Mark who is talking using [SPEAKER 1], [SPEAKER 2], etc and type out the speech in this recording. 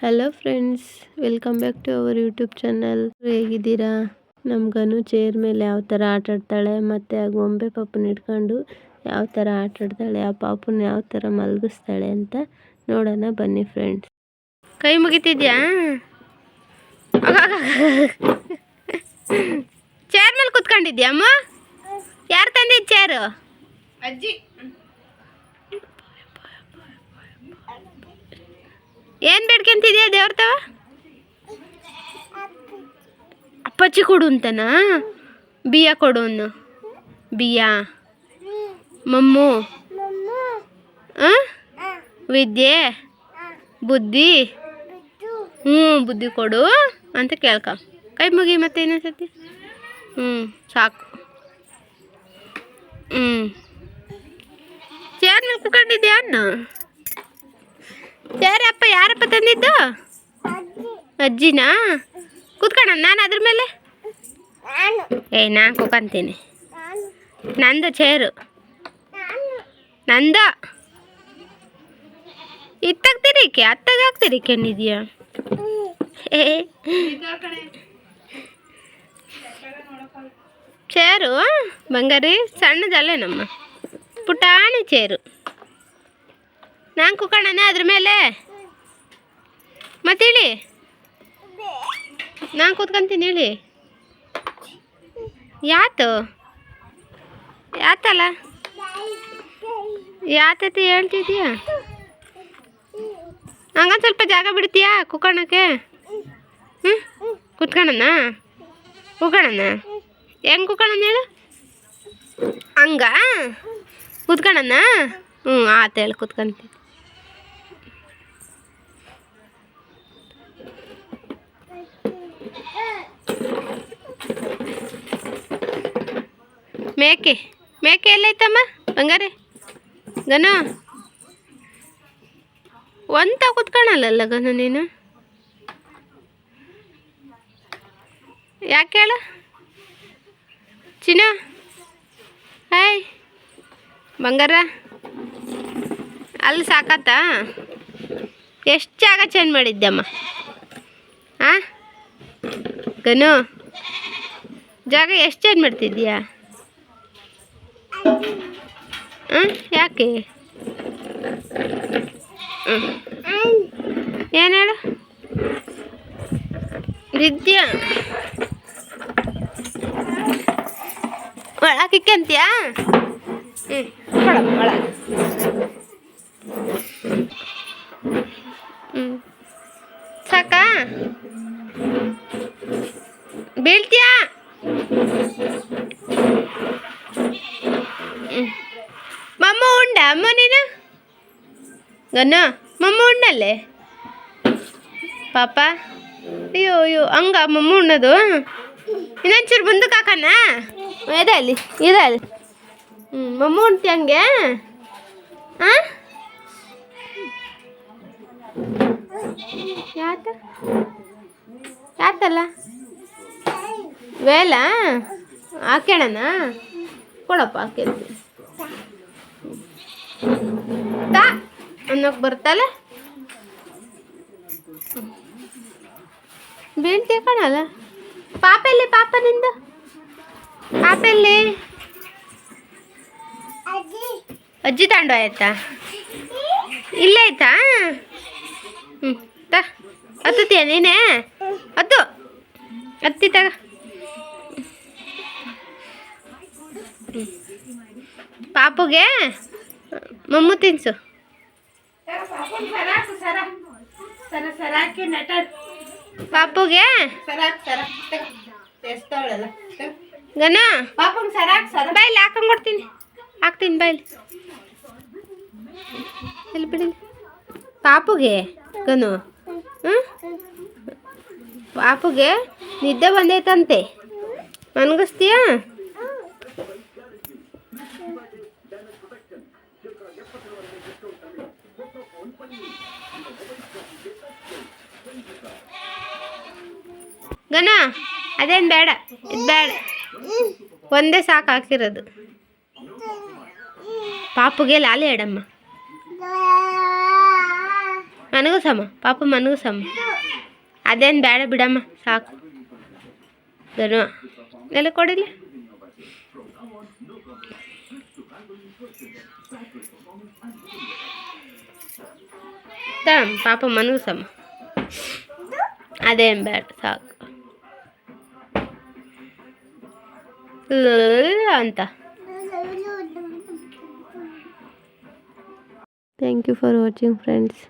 [SPEAKER 1] Hello friends welcome back to our YouTube channel ಹೇಗಿದ್ದೀರಾ? ನಮ್ಗನು chair ಮೇಲೆ ಯಾವ ಥರ ಆಟ ಆಡ್ತಾಳೆ, ಮತ್ತು ಆ ಗೊಂಬೆ ಪಾಪನ ಇಟ್ಕೊಂಡು ಯಾವ ಥರ ಆಟ ಆಡ್ತಾಳೆ, ಆ ಪಾಪನ ಯಾವ ಥರ ಮಲಗಿಸ್ತಾಳೆ ಅಂತ ನೋಡೋಣ ಬನ್ನಿ ಫ್ರೆಂಡ್ಸ್ ಕೈ ಮುಗಿತಿದ್ಯಾ? ಚೇರ್ ಮೇಲೆ ಕುತ್ಕೊಂಡಿದ್ಯಾ ಅಮ್ಮ? ಯಾರು ತಂದಿದ್ದು ಚೇರು
[SPEAKER 2] ಅಜ್ಜಿ.
[SPEAKER 1] ಏನು ಬೇಡ್ಕೊಂತಿದ್ಯಾ ದೇವ್ರ ತವ? ಅಪ್ಪಚ್ಚಿ ಕೊಡು ಅಂತನಾ? ಬಿಯ ಕೊಡು ಅನ್ನು. ಬಿಯ. ಮಮ್ಮು? ವಿದ್ಯೆ. ಬುದ್ಧಿ. ಹ್ಞೂ, ಬುದ್ಧಿ ಕೊಡು ಅಂತ ಕೇಳ್ಕ. ಕೈ ಮುಗಿ ಮತ್ತೆ ಇನ್ನೊಂದ್ಸತಿ ಹ್ಞೂ, ಸಾಕು. ಹ್ಞೂ. ಚೇರ್ ಮೇಲೆ ಕುತ್ಕೊಂಡಿದ್ಯಾ ಅನ್ನು? ಯಾರಪ್ಪ ಯಾರಪ್ಪ ತಂದಿದ್ದು? ಅಜ್ಜಿನಾ? ಕೂತ್ಕೋಣ ನಾನು ಅದ್ರ ಮೇಲೆ? ಏ, ನಾನು ಕೂಕಂತೀನಿ ನಂದು ಚೇರು. ನಂದ? ಇತ್ತಾಗ್ತಿರಿಕೆ ಅತ್ತಾಗ ಆಗ್ತಿರಿಕೆ ಅಂದಿದ್ಯಾ ಏ. ಚೇರು? ಬಂಗಾರಿ? ಸಣ್ಣದಲ್ಲೇ ನಮ್ಮ ಪುಟಾಣಿ ಚೇರು. ನಾನು ಕುಕ್ಕಣನೆ ಅದ್ರ ಮೇಲೆ? ಮತ್ತೆ ಹೇಳಿ. ನಾನು ಕೂತ್ಕೊಂತೀನಿ, ಹೇಳಿ. ಯಾತು? ಯಾತಲ್ಲ? ಯಾತತಿ ಹೇಳ್ತಿದ್ಯಾ? ಹಂಗ ಸ್ವಲ್ಪ ಜಾಗ ಬಿಡ್ತೀಯಾ ಕುಕ್ಕಣಕ್ಕೆ ಹ್ಞೂ ಕುತ್ಕೊಳ್ಳೋಣ ಕುತ್ಕೊಳ್ಳೋಣ ಹೆಂಗೆ ಕುಕ್ಕೋಣ ಹೇಳು? ಹಂಗ? ಕುತ್ಕೊಳ್ಳೋಣ ಹ್ಞೂ ಆತ ಹೇಳಿ, ಕುತ್ಕೊಂತೀನಿ. ಮೇಕೆ. ಮೇಕೆ ಎಲ್ಲೈತಮ್ಮ? ಬಂಗಾರಿ ಗನ ಒಂತ ಕುತ್ಕೊಳಲ್ಲ ಗನ ನೀನು? ಯಾಕೆ ಹೇಳ? ಚಿನ್ನ. ಹಾಯ್ ಬಂಗಾರ. ಅಲ್ಲಿ ಸಾಕತ್ತ? ಎಷ್ಟು ಜಾಗ ಚೇಂಜ್ ಮಾಡಿದ್ದಮ್ಮ? ಹಾಂ ಗನು, ಜಾಗ ಎಷ್ಟು ಚೇಂಜ್ ಮಾಡ್ತಿದ್ದೀಯಾ? ಯಾಕೆ? ಏನು ಹೇಳು? ವಿದ್ಯಾ. ಒಳಕ್ಕೆ ಅಂತೀಯಾ? ಹ್ಞೂ ಒಳ ಹ್ಞೂ ಸಾಕಾ? ಬೀಳ್ತೀಯಾ? ಅಮ್ಮ ನೀನು ಗನ್ನ ಮಮ್ಮ ಉಣ್ಣಲ್ಲೇ? ಪಾಪ? ಅಯ್ಯೋ ಅಯ್ಯೋ, ಹಂಗ ಮಮ್ಮ ಉಣ್ಣೋದು? ಇನ್ನೊಂಚೂರು ಮುಂದಕ್ಕೆ ಹಾಕಣ ಇದೆ ಅಲ್ಲಿ ಇದೆ ಅಲ್ಲಿ. ಹ್ಞೂ ಮಮ್ಮ ಉಣ್ತಿ ಹಂಗೆ? ಹಾಂ ಯಾತ? ಯಾತಲ್ಲ? ವೇಲ? ಹಾಕ್ಯಣನ? ಕೊಡಪ್ಪ ಹಾಕ್ಯಂತೀನಿ ತಾ. ಅನ್ನೋಕೆ ಬರ್ತಲ್ಲ ಬೀಳ್ತೀಯ ಕಾಣಲ್ಲ. ಪಾಪ ಎಲ್ಲಿ, ಪಾಪ ನಿಂದು? ಪಾಪ ಎಲ್ಲಿ? ಅಜ್ಜಿ ತಾಂಡು ಆಯ್ತಾ? ಇಲ್ಲೇ ಆಯ್ತಾ? ಹ್ಞೂ ತ. ಹತ್ತುತ್ತೀಯ ನೀನೇ? ಹತ್ತು. ಹತ್ತಿ ತಗ. ಪಾಪುಗೆ? ಮಮ್ಮು ತಿನ್ಸು. ಪಾಪುಗೆ? ಗನ? ಬಾಯ್ಲಿ ಹಾಕೊಂಡ್ ಕೊಡ್ತೀನಿ. ಹಾಕ್ತೀನಿ ಬಾಯ್ಲಿ. ಎಲ್ಲಿ ಬಿಡಿ? ಪಾಪುಗೆ? ಗನು? ಹ್ಞೂ ಪಾಪುಗೆ ನಿದ್ದೆ ಬಂದೈತಂತೆ. ಮನ್ಗಿಸ್ತೀಯಾ? ಗನ ಅದೇನು ಬೇಡ, ಇದು ಬೇಡ. ಒಂದೇ ಸಾಕು ಹಾಕಿರೋದು ಪಾಪುಗೆ ಲಾಲಿ ನನಗೂ ಸಮ, ಪಾಪ ಸಮ. ಅದೇನು ಬೇಡ ಬಿಡಮ್ಮ, ಸಾಕು. ಗನು ಎಲ್ಲ ಕೊಡಿಲ್ಲ. ಪಾಪ ಪಾಪ ಸಮ. ಅದೇನು ಬೇಡ, ಸಾಕು. అంత thank you for watching friends